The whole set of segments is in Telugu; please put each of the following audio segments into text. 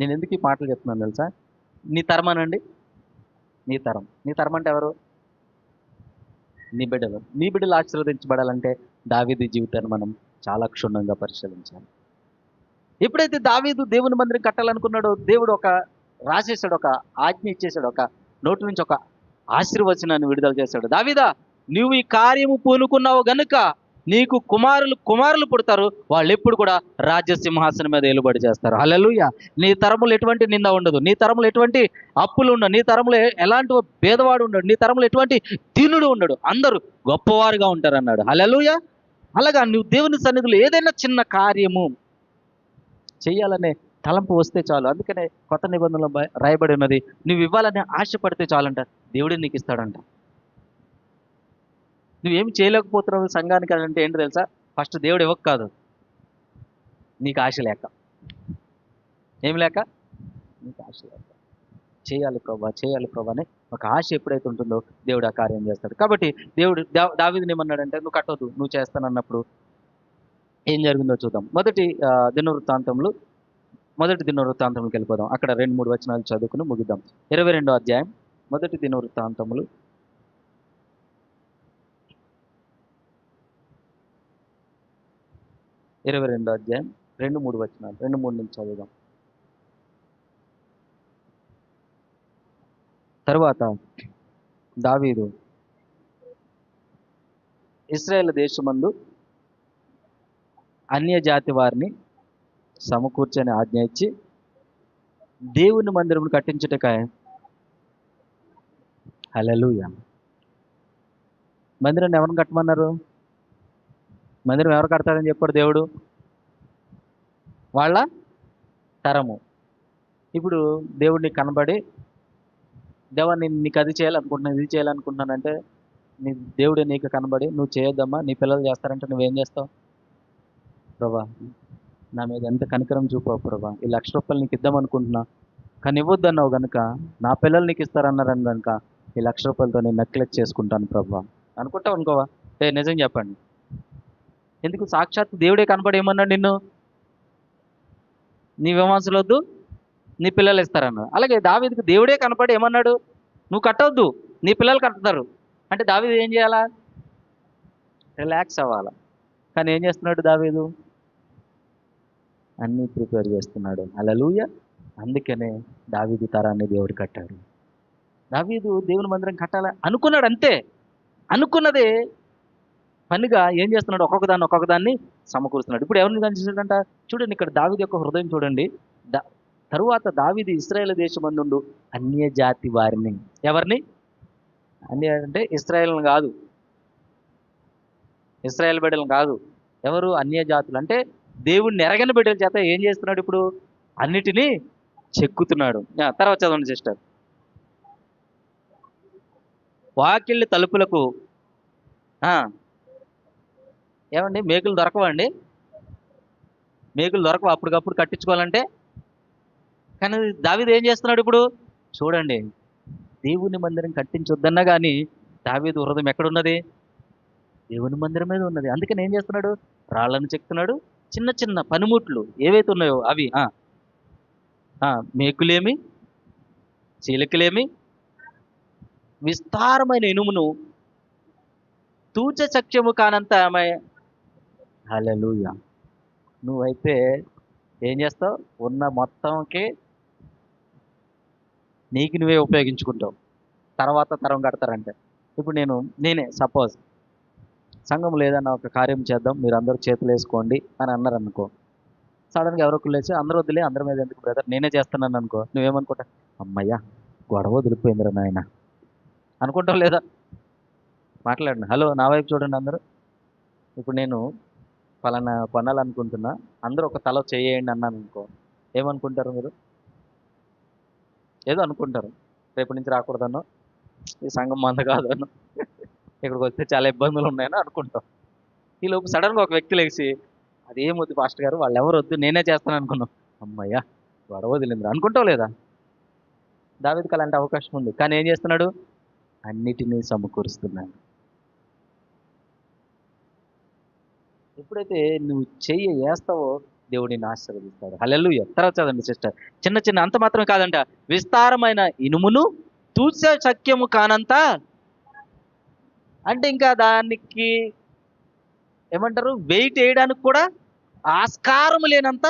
నేను ఎందుకు ఈ మాటలు చెప్తున్నాను తెలుసా? నీ తరం నీ తరం. నీ తరం అంటే ఎవరు? నీ బిడ్డలు. నీ బిడ్డలు ఆశీర్వదించబడాలంటే దావీదు జీవితాన్ని మనం చాలా క్షుణ్ణంగా పరిశీలించాలి. ఎప్పుడైతే దావీదు దేవుని మందిరం కట్టాలనుకున్నాడో దేవుడు ఒక రాసేసాడు ఒక ఆజ్ఞ ఇచ్చేసాడు ఒక నోటి నుంచి ఒక ఆశీర్వచనాన్ని విడుదల చేశాడు. దావీదా నువ్వు ఈ కార్యము పూనుకున్నావు గనుక నీకు కుమారులు కుమారులు పుడతారు. వాళ్ళు ఎప్పుడు కూడా రాజ్య సింహాసనం మీద ఏలుబడి చేస్తారు. హల్లెలూయా. నీ తరములు ఎటువంటి నింద ఉండదు. నీ తరములు ఎటువంటి అప్పులు ఉండవు. నీ తరములు ఎలాంటి భేదవాడు ఉండడు. నీ తరములు ఎటువంటి దీనుడు ఉండడు. అందరూ గొప్పవారుగా ఉంటారు అన్నాడు హల్లెలూయా. అలాగా నువ్వు దేవుని సన్నిధిలో ఏదైనా చిన్న కార్యము చేయాలనే తలంపు వస్తే చాలు. అందుకనే కొత్త నిబంధనలు రాయబడి ఉన్నది నువ్వు ఇవ్వాలని ఆశపడితే చాలంట. దేవుడే నీకు ఇస్తాడంట. నువ్వేం చేయలేకపోతున్నావు సంఘానికి అని అంటే ఏంటి తెలుసా? ఫస్ట్ దేవుడు ఇవ్వక కాదు? నీకు ఆశ లేక. ఏం లేక? నీకు ఆశ లేక. చేయాలి ప్రభా చేయాలి ప్రభా అని ఒక ఆశ ఎప్పుడైతే ఉంటుందో దేవుడు ఆ కార్యం చేస్తాడు. కాబట్టి దేవుడు దావిదిని ఏమన్నాడంటే నువ్వు కట్టొద్దు నువ్వు చేస్తానన్నప్పుడు ఏం జరిగిందో చూద్దాం. మొదటి దినవృత్తాంతములు దినవృత్తాంతంలో మొదటి దినవృత్తాంతంలోకి వెళ్ళిపోదాం. అక్కడ రెండు మూడు వచనాలు చదువుకుని ముగిద్దాం. ఇరవై అధ్యాయం మొదటి దినవృత్తాంతములు ఇరవై రెండో అధ్యాయం. రెండు మూడు వచనాలు. రెండు మూడు నుంచి చదువుదాం. తర్వాత దావీదు ఇస్రాయేల్ దేశమందు అన్యజాతి వారిని సమకూర్చని ఆజ్ఞ ఇచ్చి దేవుని మందిరం కట్టించుటకాయ హల్లెలూయా. మందిరాన్ని ఎవరిని కట్టమన్నారు? మందిరం ఎవరు కడతారని చెప్పాడు దేవుడు? వాళ్ళ తరము. ఇప్పుడు దేవుడిని కనబడి దేవా నేను నీకు అది చేయాలనుకుంటున్నాను ఇది చేయాలనుకుంటున్నానంటే నీ దేవుడు నీకు కనబడి నువ్వు చేయొద్దమ్మా నీ పిల్లలు చేస్తారంటే నువ్వేం చేస్తావు? ప్రభా నా మీద ఎంత కనికరం చూపావు ప్రభా. ఈ లక్ష రూపాయలు నీకు ఇద్దాం అనుకుంటున్నా. కానీ ఇవ్వద్దన్నావు కనుక నా పిల్లలు నీకు ఇస్తారన్నారని కనుక ఈ లక్ష రూపాయలతో నేను నెక్లెక్ట్ చేసుకుంటాను ప్రభా. అనుకుంటావు అనుకోవా? నిజం చెప్పండి. ఎందుకు సాక్షాత్ దేవుడే కనబడి ఏమన్నాడు నిన్ను? నీ విమర్శలు వద్దు నీ పిల్లలు ఇస్తారన్నాడు అలాగే దావీదికి దేవుడే కనపడి ఏమన్నాడు నువ్వు కట్టవద్దు నీ పిల్లలు కట్టుతారు అంటే దావీదు ఏం చేయాలా? రిలాక్స్ అవ్వాలా. కానీ ఏం చేస్తున్నాడు దావీదు? అన్నీ ప్రిపేర్ చేస్తున్నాడు. అలలుయ అందుకనే దావీదు తరాన్ని దేవుడు కట్టాడు. దావీదు దేవుని మందిరం కట్టాలా? అనుకున్నాడు అంతే. అనుకున్నదే పనిగా ఏం చేస్తున్నాడు? ఒక్కొక్క దాన్ని ఒక్కొక్క దాన్ని సమకూరుస్తున్నాడు. ఇప్పుడు ఎవరిని కనిపిస్తాడంట చూడండి ఇక్కడ దావిది యొక్క హృదయం చూడండి. దా తరువాత దావిది ఇస్రాయేల్ దేశమందుండు అన్య జాతి వారిని. ఎవరిని? అన్య అంటే ఇస్రాయేల్ని కాదు. ఇస్రాయేల్ బిడ్డలను కాదు. ఎవరు? అన్య జాతులు అంటే దేవుడిని ఎరగని బిడ్డల చేత ఏం చేస్తున్నాడు ఇప్పుడు? అన్నిటినీ చెక్కుతున్నాడు. తర్వాత చదవండి సిస్టర్. వాకిళ్ళి తలుపులకు ఆ, ఏమండి? మేకులు దొరకవండి మేకులు దొరకవు? అప్పటికప్పుడు కట్టించుకోవాలంటే? కానీ దావీదు ఏం చేస్తున్నాడు ఇప్పుడు? చూడండి. దేవుని మందిరం కట్టించొద్దన్నా కానీ దావీదు హృదయం ఎక్కడున్నది? దేవుని మందిరం మీద ఉన్నది. అందుకని ఏం చేస్తున్నాడు? రాళ్ళను చెక్తున్నాడు. చిన్న చిన్న పనిముట్లు ఏవైతే ఉన్నాయో అవి మేకులేమి చీలికలేమి విస్తారమైన ఇనుమును తూచ సఖ్యము కానంత హలో నువ్వైతే ఏం చేస్తావు? ఉన్న మొత్తంకి నీకు నువ్వే ఉపయోగించుకుంటావు. తర్వాత తరం కడతారంటే. ఇప్పుడు నేను నేనే సపోజ్ సంఘం లేదన్న ఒక కార్యం చేద్దాం మీరు అందరూ చేతులు వేసుకోండి అని అన్నారు అనుకో సడన్గా ఎవరో ఒకరు లేచి అందరూ వదిలే అందరి మీద ఎందుకు బ్రదర్ నేనే చేస్తున్నాను అనుకో నువ్వేమనుకుంటా అమ్మయ్యా గొడవ వదిలిపోయిందిరా నాయన. అనుకుంటావు లేదా? మాట్లాడండి. హలో నా వైపు చూడండి అందరూ. ఇప్పుడు నేను పలానా కొనాలనుకుంటున్నా అందరూ ఒక తల చేయండి అన్నాను అనుకో. ఏమనుకుంటారు మీరు? ఏదో అనుకుంటారు. రేపటి నుంచి రాకూడదనో ఈ సంఘం మంద కాదనో ఇక్కడికి వస్తే చాలా ఇబ్బందులు ఉన్నాయని అనుకుంటాం. ఈ లోపు సడన్గా ఒక వ్యక్తి లేచి అదేమొద్దు వద్దు పాస్టర్ గారు వాళ్ళు ఎవరు వద్దు నేనే చేస్తాను అనుకున్నాం. అమ్మయ్యా గొడవ వదిలిందిరా అనుకుంటావు లేదా? దావిదికి అలాంటి అవకాశం ఉంది. కానీ ఏం చేస్తున్నాడు? అన్నిటినీ సమకూరుస్తున్నాడు ఎప్పుడైతే నువ్వు చెయ్యి వేస్తావో దేవుడిని ఆశీర్వదిస్తాడు. హలెల్లు తర్వాత చదవండి సిస్టర్. చిన్న చిన్న అంత మాత్రమే కాదంట. విస్తారమైన ఇనుమును తూచే సఖ్యము కానంత అంటే ఇంకా దానికి ఏమంటారు? వెయిట్ వేయడానికి కూడా ఆస్కారం లేనంత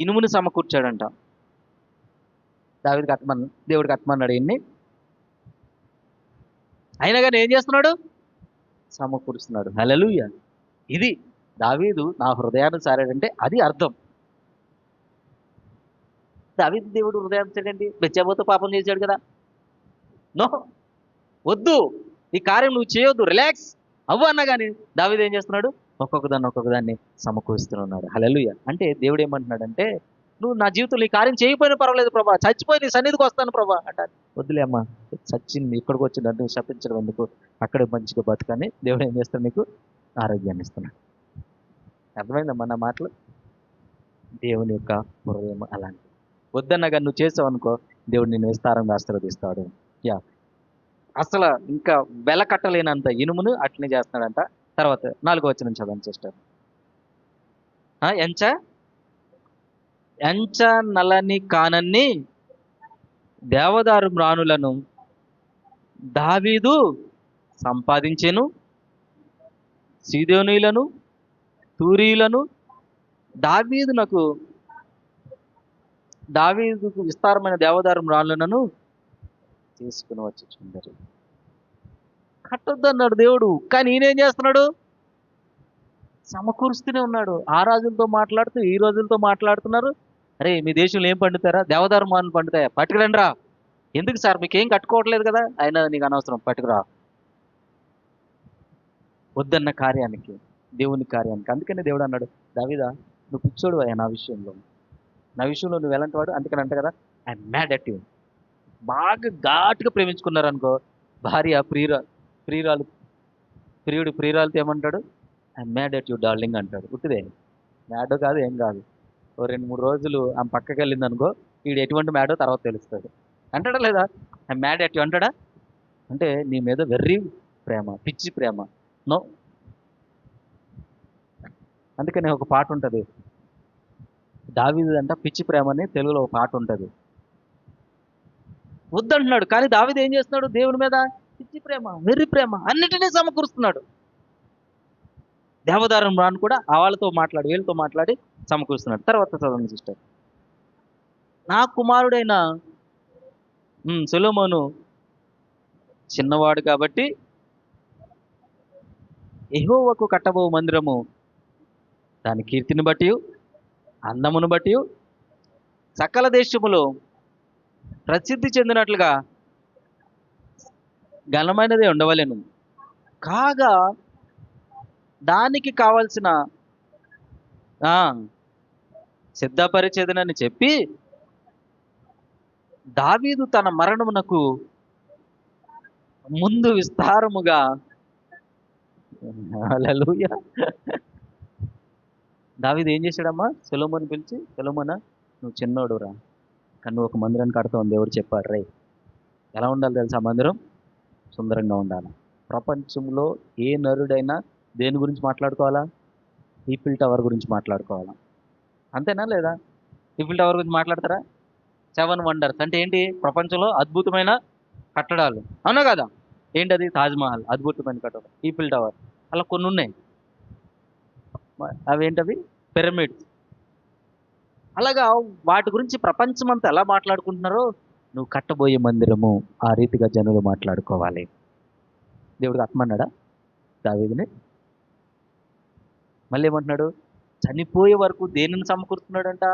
ఇనుముని సమకూర్చాడంట. దావిడికి అత్మన్ దేవుడికి అత్మన్నాడు ఇన్ని అయినా కానీ ఏం చేస్తున్నాడు? సమకూరుస్తున్నాడు. హలలుయ ఇది దావీదు నా హృదయాన్ని సారాడంటే అది అర్థం. దావీదు దేవుడు హృదయాన్ని సాడండి బెచ్చబోతో పాపం చేశాడు కదా. నో వద్దు. ఈ కార్యం నువ్వు చేయొద్దు. రిలాక్స్ అవ్వు అన్నా కానీ దావీదు ఏం చేస్తున్నాడు? ఒక్కొక్క దాన్ని ఒక్కొక్క దాన్ని సమకూరుస్తున్నాడు హలలుయ అంటే దేవుడు ఏమంటున్నాడంటే నువ్వు నా జీవితంలో ఈ కార్యం చేయకపోయినా పర్వాలేదు ప్రభా. చచ్చిపోయి నీ సన్నిధికి వస్తాను ప్రభా అంటారు వద్దులే అమ్మా. చచ్చింది ఇక్కడికి వచ్చింది అంటే శపించడం ఎందుకు? అక్కడే మంచిగా బతుకని దేవుడు ఏం చేస్తాడు నీకు? ఆరోగ్యాన్ని ఇస్తున్నాడు. అర్థమైందమ్మా నా మాటలు? దేవుని యొక్క హృదయం అలాంటి వద్దన్నగా నువ్వు చేసావు అనుకో దేవుడు నిన్ను విస్తారంగా ఆశీర్వదిస్తాడు. యా. అసలు ఇంకా వెల కట్టలేనంత ఇనుమును అట్లనే చేస్తున్నాడంట. తర్వాత నాలుగో వచ్చిన చదవండి సిస్టర్. ఎంచ? ఎంచ నలని కానన్ని దేవదారు మ్రాణులను దావీదు సంపాదించెను సీదోనీలను తూరీలను దావీదునకు దావీదుకు విస్తారమైన దేవదారు రాళ్ళను తీసుకుని వచ్చి చుందరు కట్టొద్దు అన్నాడు దేవుడు కానీ ఈయనేం చేస్తున్నాడు? సమకూరుస్తూనే ఉన్నాడు. ఆ రాజులతో మాట్లాడుతూ ఈ రోజులతో మాట్లాడుతున్నారు. అరే మీ దేశంలో ఏం పండుతారా? దేవదారు మానులు పండుతాయా? పట్టుకురండి రా. ఎందుకు సార్? మీకేం కట్టుకోవట్లేదు కదా? అయినా నీకు అనవసరం పట్టుకురా. వద్దన్న కార్యానికి. దేవుని కార్యానికి. అందుకనే దేవుడు అన్నాడు దావిదా నువ్వు పిచ్చోడు అయ్యా నా విషయంలో. నా విషయంలో నువ్వు ఎలాంటి వాడు అందుకని అంట కదా ఐఎమ్ మ్యాడ్ అట్ యూ బాగా ఘాటుగా ప్రేమించుకున్నారు అనుకో భార్య ప్రియురా ప్రియురాలు ప్రియుడు ప్రియురాలతో ఏమంటాడు? I'm mad at you darling అంటాడు. ఉట్టిదే మ్యాడ్ కాదు ఏం కాదు. ఓ రెండు మూడు రోజులు ఆమె పక్కకి వెళ్ళింది అనుకో వీడు ఎటువంటి మ్యాడో తర్వాత తెలుస్తుంది అంటాడా లేదా? ఐ మ్యాడ్ అట్ యూ అంటాడా? అంటే నీ మీద వెర్రి ప్రేమ పిచ్చి ప్రేమ. నో అందుకని ఒక పాట ఉంటుంది. దావీదు అంట పిచ్చి ప్రేమ అని తెలుగులో ఒక పాట ఉంటుంది. వద్దంటున్నాడు కానీ దావీదు ఏం చేస్తున్నాడు? దేవుని మీద పిచ్చి ప్రేమ వెర్రి ప్రేమ అన్నిటినీ సమకూరుస్తున్నాడు. దేవదారం రాను కూడా ఆ వాళ్ళతో మాట్లాడి వీళ్ళతో మాట్లాడి సమకూరుస్తున్నాడు. తర్వాత చదవండి సిస్టర్. నా కుమారుడైన సులోమోను చిన్నవాడు కాబట్టి ఎహోవకు కట్టబో మందిరము దాని కీర్తిని బట్టి అందమును బట్టి సకల దేశములో ప్రసిద్ధి చెందినట్లుగా ఘనమైనదే ఉండవలేను. కాగా దానికి కావలసిన ఆ, సిద్ధపరిచేదనని చెప్పి దావీదు తన మరణమునకు ముందు విస్తారముగా హల్లెలూయా దావిది ఏం చేశాడమ్మా? సెలవుమని పిలిచి సెలవుమన నువ్వు చిన్నోడు రా కానీ నువ్వు ఒక మందిరాన్ని కడతా ఉంది ఎవరు చెప్పారు రే ఎలా ఉండాలి తెలుసా మందిరం? సుందరంగా ఉండాలి. ప్రపంచంలో ఏ నరుడైనా దేని గురించి మాట్లాడుకోవాలా? ఈఫిల్ టవర్ గురించి మాట్లాడుకోవాలా? అంతేనా లేదా? ఈఫిల్ టవర్ గురించి మాట్లాడతారా? సెవెన్ వండర్స్ అంటే ఏంటి? ప్రపంచంలో అద్భుతమైన కట్టడాలు. అవునా కదా? ఏంటది? తాజ్మహల్ అద్భుతమైన కట్టడం ఈఫిల్ టవర్ అలా కొన్ని ఉన్నాయి. మ- అవేంటవి? పిరమిడ్ అలాగా వాటి గురించి ప్రపంచం అంతా ఎలా మాట్లాడుకుంటున్నారో? నువ్వు కట్టబోయే మందిరము ఆ రీతిగా జనులు మాట్లాడుకోవాలి. దేవుడికి ఆత్మన్నాడా? దావేదిని? మళ్ళీ ఏమంటున్నాడు చనిపోయే వరకు దేనిని సమకూరుతున్నాడంట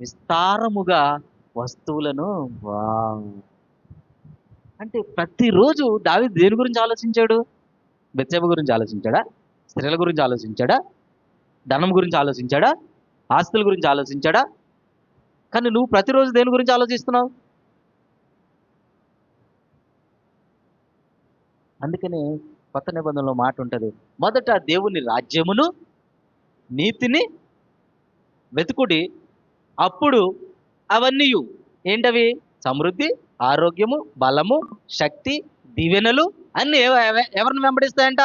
విస్తారముగా వస్తువులను వావ్. అంటే ప్రతిరోజు దావి దేని గురించి ఆలోచించాడు? బెత్సెబ గురించి ఆలోచించాడా? స్త్రీల గురించి ఆలోచించాడా? ధనం గురించి ఆలోచించాడా? ఆస్తుల గురించి ఆలోచించాడా? కానీ నువ్వు ప్రతిరోజు దేని గురించి ఆలోచిస్తున్నావు? అందుకని కొత్త నిబంధనలో మాట ఉంటుంది మొదట దేవుని రాజ్యమును నీతిని వెతుకుడి అప్పుడు అవన్నీ ఏంటవి? సమృద్ధి ఆరోగ్యము బలము శక్తి దీవెనలు అన్నీ ఎవ- ఎవరిని వెంబడిస్తాయంట?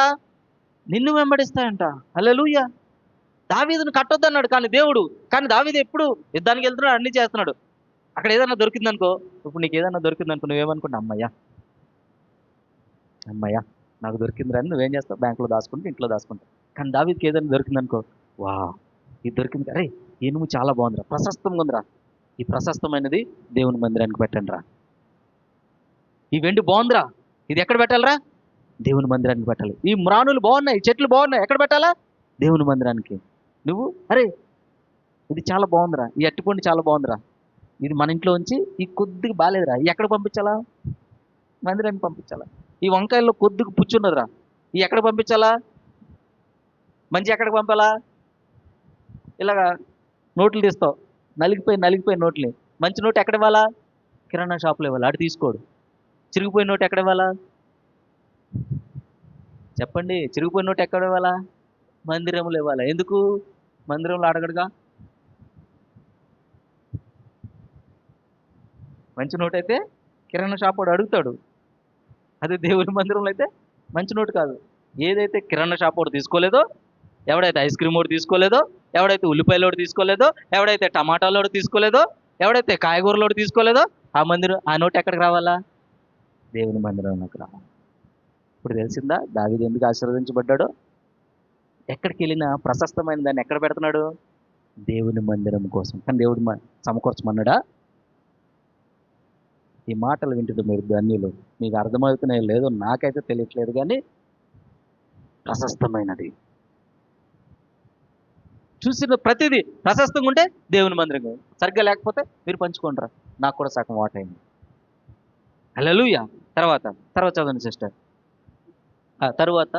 నిన్ను వెంబడిస్తాయంట. హల్లెలూయా. దావీదును కట్టొద్దు అన్నాడు కానీ దేవుడు కానీ దావీదు ఎప్పుడు యుద్ధానికి వెళ్తున్నాడు అన్ని చేస్తున్నాడు. అక్కడ ఏదైనా దొరికిందనుకో ఇప్పుడు నీకు ఏదైనా దొరికిందనుకో నువ్వేమనుకుంటా అమ్మయ్యా. అమ్మయ్యా నాకు దొరికిందిరా అని నువ్వేం చేస్తావు? బ్యాంకులో దాచుకుంటే ఇంట్లో దాచుకుంటావు కానీ దావీదికి ఏదైనా దొరికిందనుకో వా ఇది దొరికింది అరే ఇనుము చాలా బాగుందిరా. ప్రశస్తంగా ఉందిరా. ఈ ప్రశస్తమైనది దేవుని మందిరానికి పెట్టండి రా ఈ వెండి బాగుందిరా. ఇది ఎక్కడ పెట్టాలరా? దేవుని మందిరానికి పెట్టాలి. ఈ మ్రాణులు బాగున్నాయి చెట్లు బాగున్నాయి. ఎక్కడ పెట్టాలా? దేవుని మందిరానికి. నువ్వు? అరే ఇది చాలా బాగుందిరా. ఈ అట్టిపండు చాలా బాగుందిరా. ఇది మన ఇంట్లో ఉంచి ఈ కొద్దిగా బాగాలేదురా ఈ ఎక్కడ పంపించాలా? మందిరానికి పంపించాలా? ఈ వంకాయల్లో కొద్దిగా పుచ్చున్నదిరా ఈ ఎక్కడ పంపించాలా? మంచి ఎక్కడికి పంపాలా? ఇలాగా నోట్లు తీస్తావు. నలిగిపోయి నలిగిపోయి నోట్ని మంచి నోటు ఎక్కడ ఇవ్వాలా? కిరాణా షాప్లో ఇవ్వాలి? అటు తీసుకోడు. చిరిగిపోయిన నోటు ఎక్కడ ఇవ్వాలా? చెప్పండి. చిరిగిపోయిన నోటు ఎక్కడ ఇవ్వాలా? మందిరంలో ఇవ్వాలా? ఎందుకు? మందిరంలో అడగడుగా మంచి నోటు అయితే కిరాణా షాప్ వాడు అడుగుతాడు. అదే దేవుని మందిరంలో అయితే మంచి నోటు కాదు. ఏదైతే కిరాణా షాప్ వాడు తీసుకోలేదో ఎవడైతే ఐస్ క్రీమ్ వాడు తీసుకోలేదో ఎవడైతే ఉల్లిపాయలు ఉల్లిపాయలోడు తీసుకోలేదో ఎవడైతే టమాటాలు టమాటాలోడు తీసుకోలేదో ఎవడైతే కాయగూరలోడు తీసుకోలేదో ఆ మందిరం ఆ నోటు ఎక్కడికి రావాలా? దేవుని మందిరంలోకి రావాలి. ఇప్పుడు తెలిసిందా? దావిది ఎందుకు ఆశీర్వదించబడ్డాడో? ఎక్కడికి వెళ్ళినా ప్రశస్తమైన దాన్ని ఎక్కడ పెడుతున్నాడు? దేవుని మందిరం కోసం. కానీ దేవుడు సమకూర్చమన్నాడా? ఈ మాటలు వింటుంది మీరు ధన్యులు. మీకు అర్థమవుతున్నాయో లేదో నాకైతే తెలియట్లేదు కానీ ప్రశస్తమైనది. చూసిన ప్రతిదీ ప్రశస్తంగా ఉంటే దేవుని మందిరం సరిగ్గా లేకపోతే మీరు పంచుకోండిరా నాకు కూడా సగం వాటైంది అయింది. తర్వాత తర్వాత చదవండి సిస్టర్. తరువాత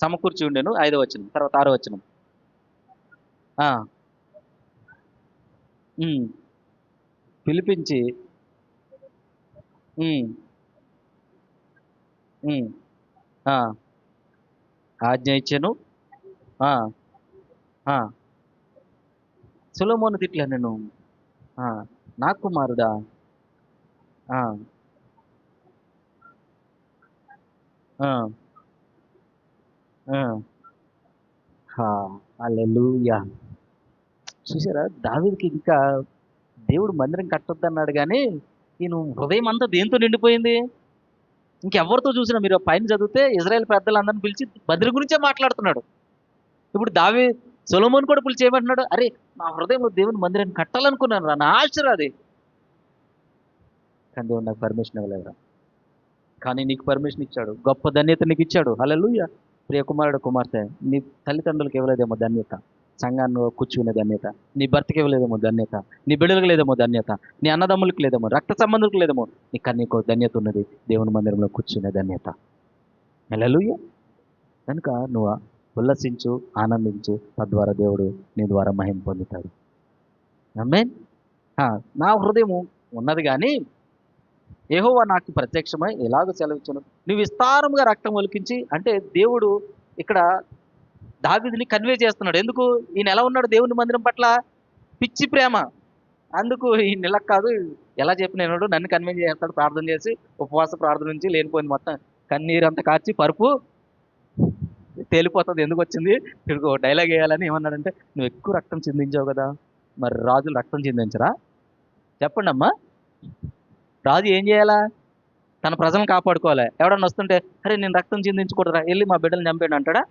సమకూర్చి ఉండేను ఐదో వచ్చిన తర్వాత ఆరో వచ్చిన పిలిపించి ఆజ్ఞ ఇచ్చాను సులమోను తిట్లా నేను నా కుమారుడా ఆ, ఆ, చూసారా? దావీదుకి ఇంకా దేవుడు మందిరం కట్టొద్దన్నాడు కానీ ఈయన హృదయం అంతా దేంతో నిండిపోయింది? ఇంకెవరితో చూసినా మీరు పైన చదివితే ఇజ్రాయెల్ పెద్దలందరిని పిలిచి బద్రి గురించే మాట్లాడుతున్నాడు. ఇప్పుడు దావి సొలమోన్ కూడా పిలిచి ఏమంటున్నాడు? అరే నా హృదయంలో దేవుని మందిరాన్ని కట్టాలనుకున్నాను రా నా ఆశ్చర్య అది కానీ దేవుడు నాకు పర్మిషన్ ఇవ్వలేదురా కానీ నీకు పర్మిషన్ ఇచ్చాడు. గొప్ప ధన్యత నీకు ఇచ్చాడు. హల్లెలూయా. ప్రియ కుమారుడు కుమార్తె నీ తల్లిదండ్రులకు ఇవ్వలేదేమో ధన్యత. సంఘాన్ని కూర్చునే ధన్యత. నీ భర్తకి ఇవ్వలేదేమో ధన్యత. నీ బిడ్డలకు లేదేమో ధన్యత. నీ అన్నదమ్ములకు లేదేమో రక్త సంబంధులకు లేదేమో నీ కన్నీకు ధన్యత ఉన్నది. దేవుని మందిరంలో కూర్చునే ధన్యత. నెలలుయ్య కనుక నువ్వు ఉల్లసించు ఆనందించు తద్వారా దేవుడు నీ ద్వారా మహిమ పొందుతాడు. ఆమేన్? నా హృదయం ఉన్నది కానీ ఏహోవా నాకు ప్రత్యక్షమై ఎలాగో సెలవిచ్చును. నువ్వు విస్తారముగా రక్తం ఒలికించి అంటే దేవుడు ఇక్కడ దావిదిని కన్వే చేస్తున్నాడు. ఎందుకు? ఈయన ఎలా ఉన్నాడు దేవుని మందిరం పట్ల? పిచ్చి ప్రేమ. అందుకు ఈ నెలకు కాదు ఎలా చెప్పినాడు నన్ను కన్విన్స్ చేస్తాడు ప్రార్థన చేసి ఉపవాస ప్రార్థన నుంచి లేనిపోయింది మొత్తం. కన్నీరు అంతా కార్చి పరుపు తేలిపోతుంది. ఎందుకు వచ్చింది? ఇక్కడ డైలాగ్ వేయాలని ఏమన్నాడంటే నువ్వు ఎక్కువ రక్తం చిందించావు కదా మరి రాజులు రక్తం చిందించరా? చెప్పండి అమ్మా రాజు ఏం చేయాలా? తన ప్రజలను కాపాడుకోవాలి? ఎవడన్నా వస్తుంటే అరే నేను రక్తం చిందించకూడదురా వెళ్ళి మా బిడ్డలు చంపాడు అంటాడా?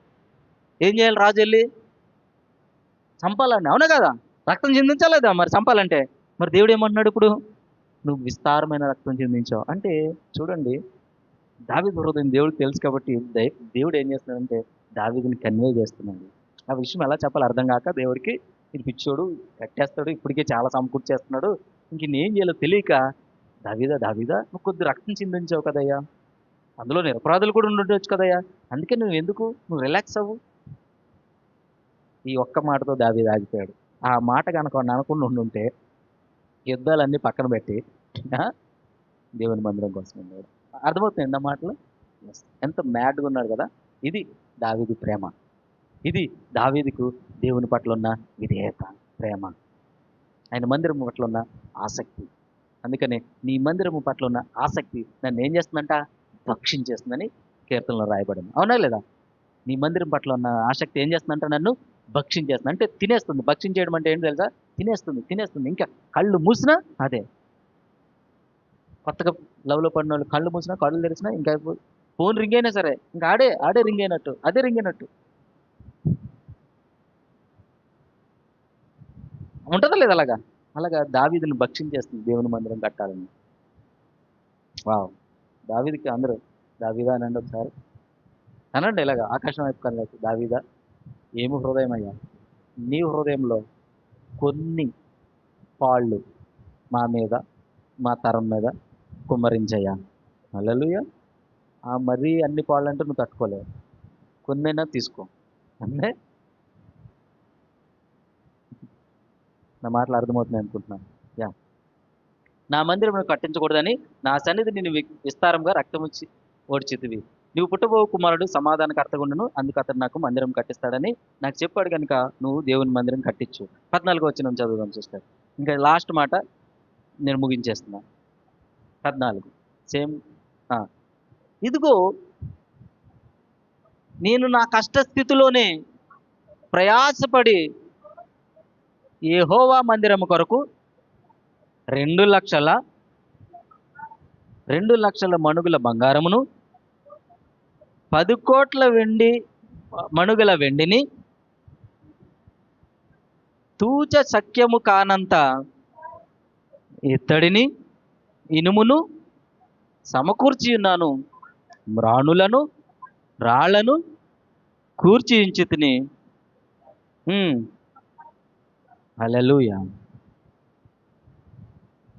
ఏం చేయాలి రాజు వెళ్ళి? చంపాలండి అవునా కదా? రక్తం చిందించాలేదా మరి చంపాలంటే? మరి దేవుడు ఏమంటున్నాడు ఇప్పుడు? నువ్వు విస్తారమైన రక్తం చిందించావు. అంటే చూడండి దావీదు హృదయం దేవుడికి తెలుసు కాబట్టి దేవుడు ఏం చేస్తున్నాడంటే దావిదిని కన్వే చేస్తున్నాడు. ఆ విషయం ఎలా చెప్పాలి అర్థం కాక దేవుడికి ఇది పిచ్చోడు కట్టేస్తాడు ఇప్పటికే చాలా సమకూర్చేస్తున్నాడు ఇంక నేను చేయాలో తెలియక దావీదా దావీదా నువ్వు కొద్ది రక్తం చిందించావు కదయ్యా. అందులో నిరపరాధులు కూడా ఉండొచ్చు కదయ్యా. అందుకే నువ్వు ఎందుకు? నువ్వు రిలాక్స్ అవ్వు. ఈ ఒక్క మాటతో దావీదు ఆగిపోయాడు. ఆ మాట కనుక వాడు అనకుండా ఉండుంటే యుద్ధాలన్నీ పక్కన పెట్టి దేవుని మందిరం కోసం ఉన్నాడు. అర్థమవుతుంది ఎంత మాటలు? ఎంత మ్యాడ్గా ఉన్నాడు కదా. ఇది దావీది ప్రేమ. ఇది దావీదికు దేవుని పట్ల ఉన్న విధేయత ప్రేమ. ఆయన మందిరం పట్ల ఉన్న ఆసక్తి. అందుకనే నీ మందిరము పట్ల ఉన్న ఆసక్తి నన్ను ఏం చేస్తుందంట? భక్షించేస్తుందని కీర్తనలో రాయబడింది. అవునా లేదా? నీ మందిరం పట్ల ఉన్న ఆసక్తి ఏం చేస్తుందంట నన్ను? భక్షించేస్తుంది. అంటే తినేస్తుంది. భక్షించేయడం అంటే ఏంటి తెలుసా? తినేస్తుంది తినేస్తుంది. ఇంకా కళ్ళు మూసినా అదే. కొత్తగా లవ్లో పడిన వాళ్ళు కళ్ళు మూసినా కళ్ళు తెరిచినా ఇంకా ఫోన్ రింగ్ అయినా సరే ఇంకా ఆడే ఆడే రింగ్ అయినట్టు అదే రింగ్ అయినట్టు. ఉంటుందా లేదా అలాగా? అలాగా దావీదుని భక్షించేస్తుంది దేవుని మందిరం కట్టాలని. వావ్. దావీదికి అందరూ దావీదా అనండి ఒకసారి. అనండి ఇలాగా ఆకాశం వైపు కనలేదు దావీదా ఏమి హృదయం అయ్యా నీ హృదయంలో కొన్ని పాళ్ళు మా మీద మా తరం మీద కుమ్మరించయ్యా అలలుయ ఆ మరీ అన్ని పాళ్ళు అంటే నువ్వు తట్టుకోలేవు. కొన్నైనా తీసుకో. అంటే నా మాటలు అర్థమవుతున్నాయి అనుకుంటున్నాను. యా నా మందిరం కట్టించకూడదని నా సన్నిధి నేను వి- విస్తారంగా రక్తముచ్చి ఓడ్చితివి. నువ్వు పుట్టబో కుమారుడు సమాధానకర్తగా ఉండును. అందుకు అతను నాకు మందిరం కట్టిస్తాడని నాకు చెప్పాడు కనుక నువ్వు దేవుని మందిరం కట్టించు. పద్నాలుగు వచ్చిన చదువుదాం చూస్తారు ఇంకా లాస్ట్ మాట నేను ముగించేస్తున్నా. పద్నాలుగు. సేమ్ ఇదిగో నేను నా కష్టస్థితిలోనే ప్రయాసపడి యెహోవా మందిరము కొరకు రెండు లక్షల రెండు లక్షల మణుగుల బంగారమును పది కోట్ల వెండి మణుగుల వెండిని తూచ సఖ్యము కానంత ఇత్తడిని ఇనుమును సమకూర్చి ఉన్నాను. మ్రాణులను రాళ్ళను కూర్చి ఇంచితిని హల్లెలూయా.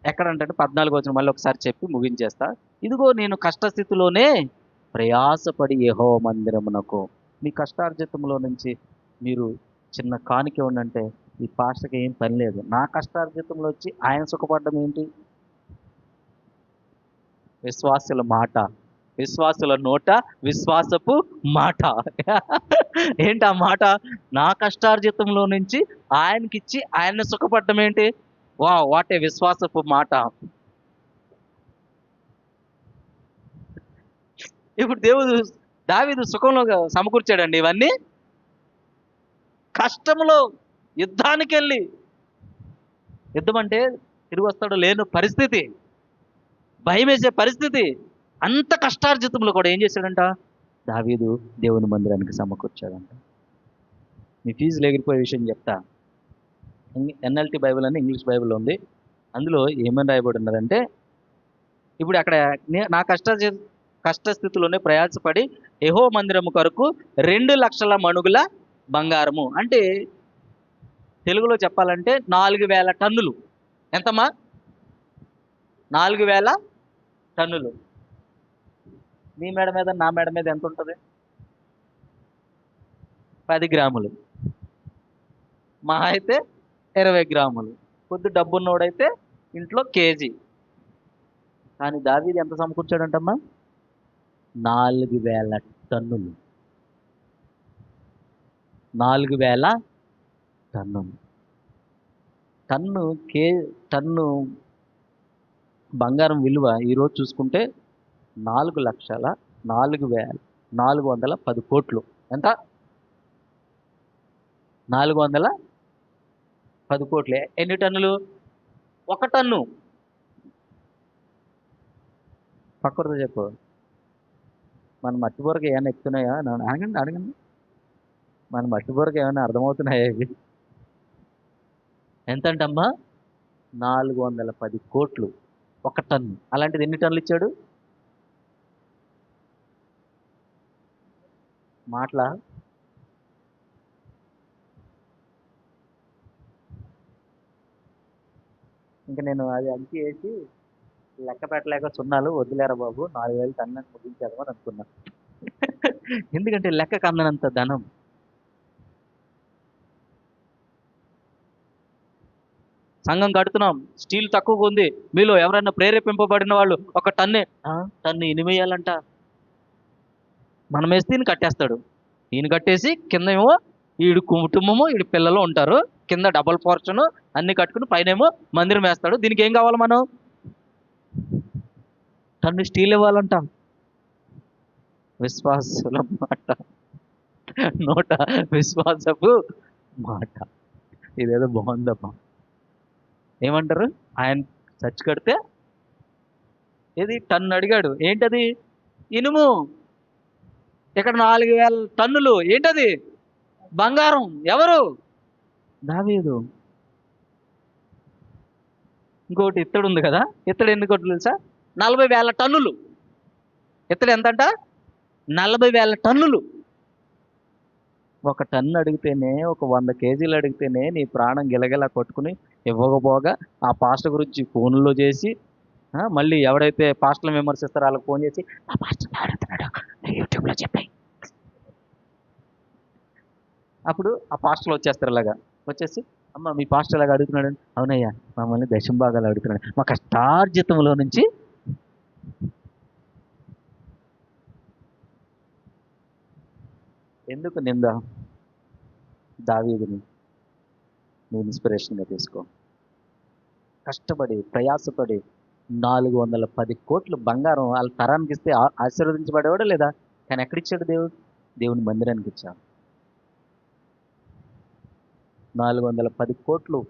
ఎక్కడంటే పద్నాలుగు వచ్చిన మళ్ళీ ఒకసారి చెప్పి ముగించేస్తా. ఇదిగో నేను కష్టస్థితిలోనే ప్రయాసపడి యహో మందిరమునకు మీ కష్టార్జితంలో నుంచి మీరు చిన్న కానుక ఉండంటే ఈ పాస్టర్కి ఏం పని లేదు. నా కష్టార్జితంలో వచ్చి ఆయన సుఖపడడం ఏంటి? విశ్వాసుల మాట. విశ్వాసుల నోట విశ్వాసపు మాట. ఏంటి ఆ మాట? నా కష్టార్జితంలో నుంచి ఆయనకిచ్చి ఆయన్ని సుఖపడడం ఏంటి? వా వాటే విశ్వాసపు మాట. ఇప్పుడు దేవుడు దావీదు సుఖంలో సమకూర్చాడండి ఇవన్నీ. కష్టంలో యుద్ధానికి వెళ్ళి యుద్ధం అంటే తిరిగి వస్తాడు లేని పరిస్థితి. భయం వేసే పరిస్థితి. అంత కష్టార్జితంలో కూడా ఏం చేశాడంట? దావీదు దేవుని మందిరానికి సమకూర్చాడంట. మీ ఫీజులు ఎగిరిపోయే విషయం చెప్తా. ఎన్ఎల్టీ బైబిల్ అని ఇంగ్లీష్ బైబిల్ ఉంది. అందులో ఏమని రాయబడి ఉన్నదంటే ఇప్పుడు అక్కడ నా కష్ట కష్టస్థితిలోనే ప్రయాసపడి ఎహో మందిరము కొరకు రెండు లక్షల మణుగుల బంగారము. అంటే తెలుగులో చెప్పాలంటే నాలుగు వేల టన్నులు. ఎంతమ్మా? నాలుగు వేల టన్నులు. మీ మేడ మీద నా మేడ మీద ఎంత ఉంటుంది? పది గ్రాములు. మా అయితే ఇరవై గ్రాములు. కొద్ది డబ్బున్నోడైతే ఇంట్లో కేజీ. కానీ దావీది ఎంత సమకూర్చాడంటమ్మా? నాలుగు వేల టన్నులు. నాలుగు వేల టన్నులు. టన్ను కే టన్ను బంగారం విలువ ఈరోజు చూసుకుంటే నాలుగు లక్షల నాలుగు వేల నాలుగు వందల పది కోట్లు. ఎంత? నాలుగు వందల పది కోట్లే. ఎన్ని టన్నులు? ఒక టన్ను. పక్కతో చెప్పు. మన మట్టి బొరక ఏమైనా ఎక్కుతున్నాయా? అడగండి అడగండి. మన మట్టి బొరక ఏమైనా అర్థమవుతున్నాయా ఇవి? ఎంతంటమ్మా? నాలుగు వందల పది కోట్లు. ఒక టన్ను. అలాంటిది ఎన్ని టన్నులు ఇచ్చాడు? మాటల? ఇంకా నేను అది అంకి వేసి లెక్క పెట్టలేక సున్నాలు వదిలేరా బాబు? నాలుగు వేలు టన్ను అని అనుకున్నా. ఎందుకంటే లెక్క కందనంత ధనం. సంఘం కడుతున్నాం. స్టీల్ తక్కువగా ఉంది. మీలో ఎవరైనా ప్రేరేపింపబడిన వాళ్ళు ఒక టన్నే టన్ను ఇనిమేయాలంట. మనం వేస్తే ఈయన కట్టేస్తాడు. ఈయన కట్టేసి కింద ఏమో ఈడు కుటుంబము ఈడు పిల్లలు ఉంటారు. కింద డబల్ పోర్షన్ అన్ని కట్టుకుని పైన ఏమో మందిరం వేస్తాడు. దీనికి ఏం కావాలి మనం? తను స్టీల్ ఇవ్వాలంట. విశ్వాసుల మాట. నోట విశ్వాసపు మాట. ఇదేదో బాగుందమ్మా ఏమంటారు? ఆయన చచ్చి కడితే ఏది? టన్ను అడిగాడు. ఏంటది? ఇనుము. ఇక్కడ నాలుగు వేల టన్నులు. ఏంటది? బంగారం. ఎవరు? దావీదు. ఇంకోటి ఇత్తడు ఉంది కదా. ఇత్తడు ఎన్ని కొట్లు తెలుసా? నలభై వేల టన్నులు. ఇత్తడు ఎంతంట? నలభై వేల టన్నులు. ఒక టన్ను అడిగితేనే ఒక వంద కేజీలు అడిగితేనే నీ ప్రాణం గిలగిలా కొట్టుకుని ఇవ్వకపోగా ఆ పాస్టర్ గురించి ఫోన్లో చేసి మళ్ళీ ఎవడైతే పాస్టల్ మెంబర్స్ ఇస్తారో వాళ్ళకి ఫోన్ చేసి ఆ పాస్టర్ ఇలా యూట్యూబ్లో చెప్పాయి. అప్పుడు ఆ పాస్టల్ వచ్చేస్తారు అలాగా వచ్చేసి అమ్మ మీ పాస్టర్ ఇలాగా అడుగుతున్నాడు? అవునయ్యా మమ్మల్ని దశంభాగాలు అడుగుతున్నాడు. మా కష్టార్జితంలో నుంచి ఎందుకు నింద? దావీదిని నువ్వు ఇన్స్పిరేషన్గా తీసుకో. కష్టపడి ప్రయాసపడి నాలుగు వందల పది కోట్లు బంగారం వాళ్ళ తరానికి ఇస్తే ఆశీర్వదించబడేవాడు లేదా? కానీ ఎక్కడిచ్చాడు దేవుడు? దేవుని మందిరానికి ఇచ్చాడు. నాలుగు వందల పది కోట్లు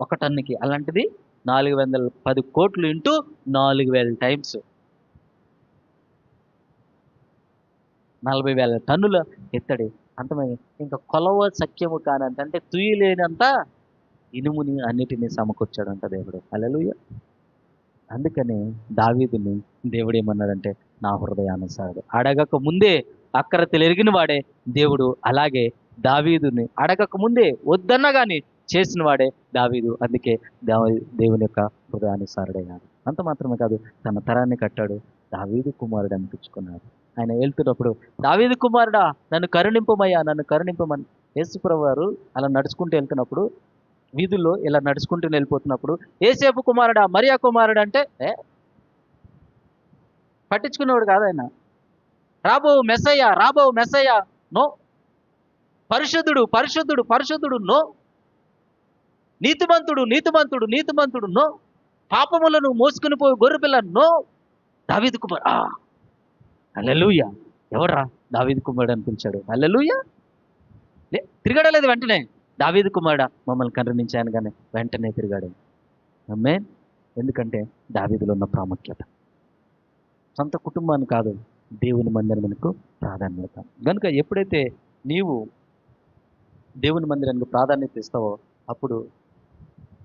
ఒక టన్నుకి. అలాంటిది నాలుగు వందల పది కోట్లు ఇంటూ నాలుగు వేల టైమ్స్. నలభై వేల టన్నుల ఎత్తడి. అంతమైన ఇంకా కొలవ సఖ్యము కానంత అంటే తుయ్యలేనంత ఇనుముని అన్నిటినీ సమకూర్చాడంట దేవుడు. అలలుయ అందుకని దావీదుని దేవుడు ఏమన్నాడంటే నా హృదయానుసారుడు. అడగక ముందే అక్కర తెలిగిన వాడే దేవుడు అలాగే దావీదుని అడగక ముందే వద్దన్నా కానీ చేసిన వాడే దావీదు. అందుకే దేవుని యొక్క హృదయానుసారుడయ్యాడు. అంత మాత్రమే కాదు తన తరాన్ని కట్టాడు దావీదు కుమారుడు అనిపించుకున్నాడు. ఆయన వెళ్తున్నప్పుడు దావీదు కుమారుడా నన్ను కరుణింపమయ్యా నన్ను కరుణింపమని. యేసుప్రభు వారు అలా నడుచుకుంటూ వెళ్తున్నప్పుడు వీధుల్లో ఇలా నడుచుకుంటూ వెళ్ళిపోతున్నప్పుడు ఏసేపు కుమారుడా మరియా కుమారుడు అంటే ఏ? పట్టించుకునేవాడు కాదు ఆయన. రాబో మెస్సయ్య రాబో మెస్సయ్య నో. పరిశుద్ధుడు పరిశుద్ధుడు పరిశుద్ధుడు నో. నీతిమంతుడు నీతిమంతుడు నీతిమంతుడు నో. పాపములను మోసుకుని పోయి గొర్రెపిల్ల నో. దావీదు కుమార్ ఆ. అల్లెలుయ్య ఎవడ్రా? దావీదు కుమారుడు అని పిలిచాడు. అల్లెలుయ్య తిరగడలేదు వెంటనే. దావీదు కుమారుడా మమ్మల్ని కరుణించాను కానీ వెంటనే తిరిగాడు. అమ్మే ఎందుకంటే దావీదులో ఉన్న ప్రాముఖ్యత. సొంత కుటుంబాన్ని కాదు దేవుని మందిరమునకు ప్రాధాన్యత. కనుక ఎప్పుడైతే నీవు దేవుని మందిరానికి ప్రాధాన్యత ఇస్తావో అప్పుడు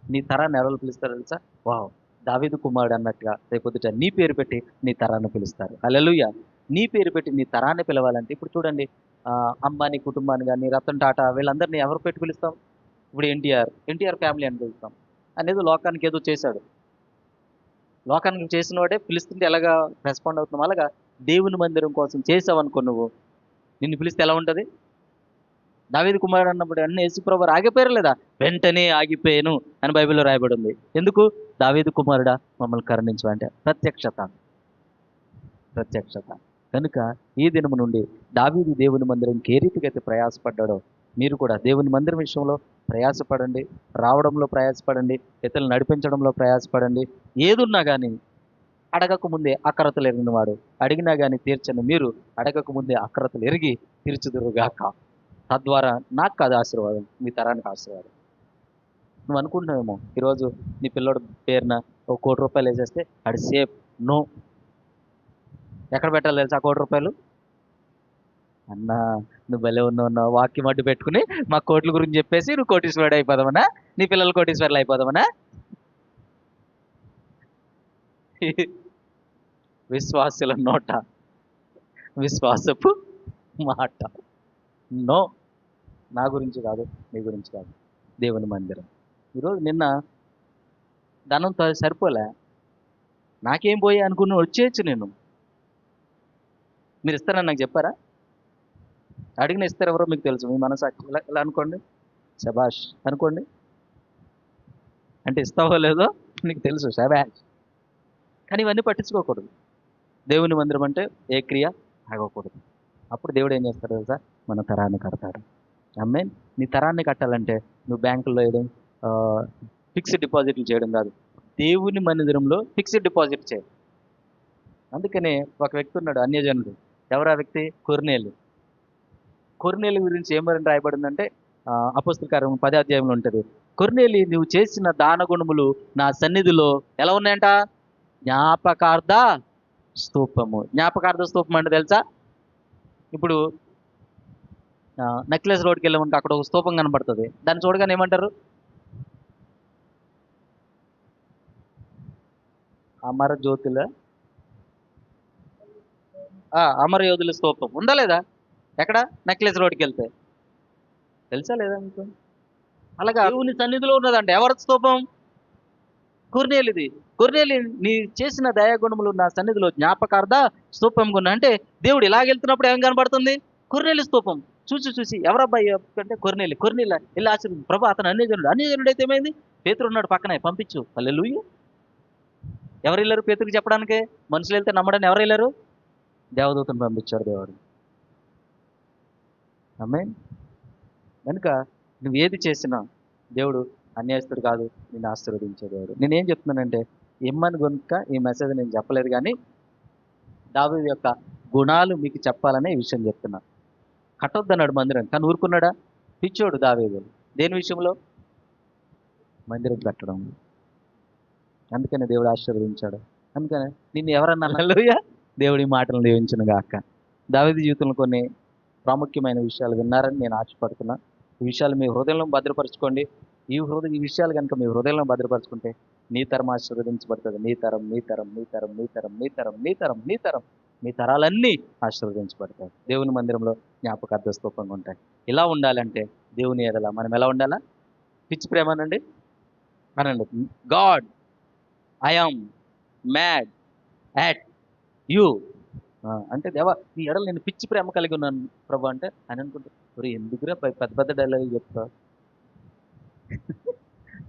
నీ తరాన్ని ఎవరు పిలుస్తారో తెలుసా? వావ్ దావీదు కుమారుడు అన్నట్టుగా రేపొద్దుట నీ పేరు పెట్టి నీ తరాన్ని పిలుస్తారు. అలెలుయ నీ పేరు పెట్టి నీ తరాన్ని పిలవాలంటే ఇప్పుడు చూడండి అంబానీ కుటుంబాన్ని కానీ రతన్ టాటా వీళ్ళందరినీ ఎవరు పెట్టి పిలుస్తాం? ఇప్పుడు ఎన్టీఆర్ ఎన్టీఆర్ ఫ్యామిలీ అని పిలుస్తాం. అనేది లోకానికి ఏదో చేశాడు. లోకానికి చేసిన వాడే పిలుస్తుంటే ఎలాగా రెస్పాండ్ అవుతున్నాం? అలాగా దేవుని మందిరం కోసం చేసావనుకో నువ్వు. నిన్ను పిలిస్తే ఎలా ఉంటుంది? దావేది కుమారుడు అన్నప్పుడు అన్ని యేసుప్రభు ఆగిపోయారు లేదా వెంటనే ఆగిపోయాను అని బైబిల్లో రాయబడి ఉంది. ఎందుకు? దావేది కుమారుడా మమ్మల్ని కరుణించు అంటే ప్రత్యక్షత. ప్రత్యక్షత. కనుక ఈ దినము నుండి దావీదు దేవుని మందిరం ఏ రీతిగా అయితే ప్రయాసపడ్డాడో మీరు కూడా దేవుని మందిరం విషయంలో ప్రయాసపడండి రావడంలో ప్రయాసపడండి ఇతరులు నడిపించడంలో ప్రయాసపడండి. ఏదున్నా కానీ అడగకముందే అక్రతలు ఎరిగిన వాడు. అడిగినా కానీ తీర్చని మీరు. అడగకముందే అక్రతలు ఎరిగి తీర్చుదురుగాక. తద్వారా నాకు కాదు ఆశీర్వాదం మీ తరానికి ఆశీర్వాదం. నువ్వు అనుకుంటున్నావేమో? ఈరోజు నీ పిల్లోడు పేరున ఒక కోటి రూపాయలు వేసేస్తే అది సేఫ్ నో. ఎక్కడ పెట్టాలి తెలుసా కోటి రూపాయలు? అన్నా నువ్వు భలే ఉన్నావు అన్న. వాక్యం అడ్డు పెట్టుకుని మా కోట్ల గురించి చెప్పేసి నువ్వు కోటీశ్వరుడు అయిపోదామనా నీ పిల్లలు కోటీశ్వరులు అయిపోదామనా విశ్వాసుల నోట. విశ్వాసపు మాట. నో. నా గురించి కాదు నీ గురించి కాదు. దేవుని మందిరం. ఈరోజు నిన్న ధనం సరిపోలే. నాకేం పోయి అనుకుని వచ్చేయచ్చు నేను. మీరు ఇస్తారని నాకు చెప్పారా? అడిగిన ఇస్తారు ఎవరో మీకు తెలుసు మీ మనసు ఇలా ఇలా అనుకోండి? శభాష్ అనుకోండి. అంటే ఇస్తావో లేదో నీకు తెలుసు శబాష్ కానీ ఇవన్నీ పట్టించుకోకూడదు. దేవుని మందిరం అంటే ఏ క్రియ? ఆగకూడదు. అప్పుడు దేవుడు ఏం చేస్తాడు తెలుసా? మన తరాన్ని కడతాడు. అమ్మే నీ తరాన్ని కట్టాలంటే నువ్వు బ్యాంకుల్లో వేయడం ఫిక్స్డ్ డిపాజిట్లు చేయడం కాదు. దేవుని మందిరంలో ఫిక్స్డ్ డిపాజిట్ చేయి. అందుకనే ఒక వ్యక్తి ఉన్నాడు అన్యజనుడు. ఎవరు ఆ వ్యక్తి? కొర్నేలు. కొర్నేలు గురించి ఏమని రాయబడిందంటే అపుస్తల పదే అధ్యాయంలో ఉంటుంది. కొర్నేలి నువ్వు చేసిన దాన గుణములు నా సన్నిధిలో ఎలా ఉన్నాయంట? జ్ఞాపకార్థ స్తూపము. జ్ఞాపకార్థ స్తూపం అంటే తెలుసా? ఇప్పుడు నెక్లెస్ రోడ్కి వెళ్ళామంటే అక్కడ ఒక స్తూపం కనబడుతుంది. దాన్ని చూడగానే ఏమంటారు? అమర జ్యోతుల అమర యోధుల స్తూపం ఉందా లేదా? ఎక్కడ? నెక్లెస్ రోడ్కి వెళ్తే. తెలుసా లేదా మీకు? అలాగా దేవుని సన్నిధిలో ఉన్నదండి. ఎవరి స్తూపం? కుర్నేలిది. కుర్నేలి నీ చేసిన దయాగుణములు నా సన్నిధిలో జ్ఞాపకార్థ స్తూపం కొన్నా అంటే దేవుడు ఇలా వెళ్తున్నప్పుడు ఏం కనబడుతుంది? కుర్నేలి స్తూపం. చూసి చూసి ఎవరబ్బాయి అంటే కొర్నేలి? కొర్నేల వెళ్ళి ఆశ్రమం. ప్రభు అతను అన్యజనుడు. అన్యజనుడు అయితే ఏమైంది? పేతురు ఉన్నాడు పక్కనే. పంపించు. పల్లెలు ఎవరు వెళ్ళారు పేతురికి చెప్పడానికి? మనుషులు వెళ్తే నమ్మడానికి ఎవరు వెళ్ళారు? దేవదూతను పంపించాడు దేవుడు. అమ్మే కనుక నువ్వు ఏది చేసినా దేవుడు అన్యాయస్తుడు కాదు నేను ఆశీర్వదించే దేవుడు. నేనేం చెప్తున్నానంటే ఇమ్మని కనుక ఈ మెసేజ్ నేను చెప్పలేదు కానీ దావీదు యొక్క గుణాలు మీకు చెప్పాలనే ఈ విషయం చెప్తున్నా. కట్టొద్దన్నాడు మందిరం. కానీ ఊరుకున్నాడా? పిచ్చోడు దావీదు. దేని విషయంలో? మందిరం కట్టడం. అందుకని దేవుడు ఆశీర్వదించాడు. అందుకని నిన్ను ఎవరన్నా దేవుడి మాటలను దీవించను గాక. దావేది జీవితంలో కొన్ని ప్రాముఖ్యమైన విషయాలు విన్నారని నేను ఆశపడుతున్నా. ఈ విషయాలు మీ హృదయంలో భద్రపరచుకోండి. ఈ హృదయ ఈ విషయాలు కనుక మీ హృదయంలో భద్రపరచుకుంటే నీ తరం ఆశీర్వదించబడుతుంది. నీ తరం నీ తరం నీ తరం నీ తరం నీ తరం నీ తరం నీ తరం మీ తరాలన్నీ ఆశీర్వదించబడతాయి. దేవుని మందిరంలో జ్ఞాపకార్థ స్తూపంగా ఉంటాయి. ఇలా ఉండాలంటే దేవుని ఎడల మనం ఎలా ఉండాలా? పిచ్చి ప్రేమ అనండి? అనండి. God I am mad at you. అంటే దేవా నీ ఎడలు నేను పిచ్చి ప్రేమ కలిగి ఉన్నాను ప్రభు అంటే అని అనుకుంటా ఎందుకురా పెద్ద పెద్ద డైలాగ్ చెప్తా?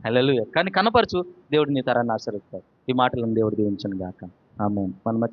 హలో కానీ కనపరచు దేవుడు నీ తరాన్ని ఆశ్రయిస్తాడు ఈ మాటలను దేవుడు దీవించను గాక ఆమె మన మధ్య